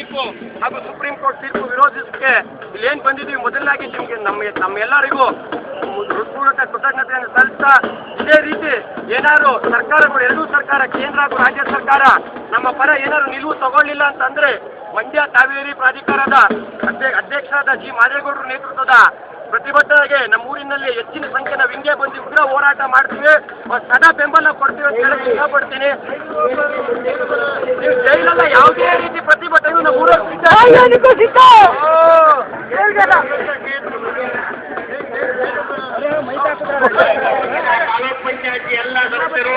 ತೀರ್ಪು, ಹಾಗೂ supreme court ತೀರ್ಪು ವಿರೋಧಿಸಕ್ಕೆ ಇಲ್ಲಿ ಬಂದಿದ್ದೀವಿ? ಮೊದಲಾಗಿ ನಿಮಗೆ ನಮ್ಮ ನಮ್ಮೆಲ್ಲರಿಗೂ ಹೃತ್ಪೂರ್ವಕ ಕೃತಜ್ಞತೆಯನ್ನು ಸಲ್ಲಿಸ್ತಾ ಇದೇ ರೀತಿ ಏನಾದ್ರು ಸರ್ಕಾರಗಳು ಎರಡೂ ಸರ್ಕಾರ, ಕೇಂದ್ರ ಹಾಗೂ ರಾಜ್ಯ ಸರ್ಕಾರ ನಮ್ಮ ಪರ ಏನಾದ್ರು ನಿಲುವು ತಗೊಳ್ಳಿಲ್ಲ ಅಂತಂದ್ರೆ ಮಂಡ್ಯ, ಕಾವೇರಿ ಪ್ರಾಧಿಕಾರದ ಅಧ್ಯ- ಅಧ್ಯಕ್ಷರಾದ ಜಿ. ಮಾದೇಗೌಡರ ನೇತೃತ್ವದ ಪ್ರತಿಭಟನೆಗೆ ನಮ್ಮ ಊರಿನಲ್ಲಿ ಹೆಚ್ಚಿನ ಸಂಖ್ಯೆ ನಾವು ಹಿಂಗೆ ಬಂದು ಉಗ್ರ ಹೋರಾಟ ಮಾಡ್ತೀವಿ. ಸದಾ ಬೆಂಬಲ ಕೊಡ್ತೀವಿ ಅಂತ ಹೇಳಕ್ ಇಷ್ಟಪಡ್ತೀನಿ. ನೀವು ಜೈಲಲ್ಲ ಯಾವುದೇ ರೀತಿ ಪ್ರತಿಭಟನೆ ನಮ್ಮ ಊರಲ್ಲಿ ತಾಲೂಕ್ ಪಂಚಾಯತಿ ಎಲ್ಲ ಸದಸ್ಯರು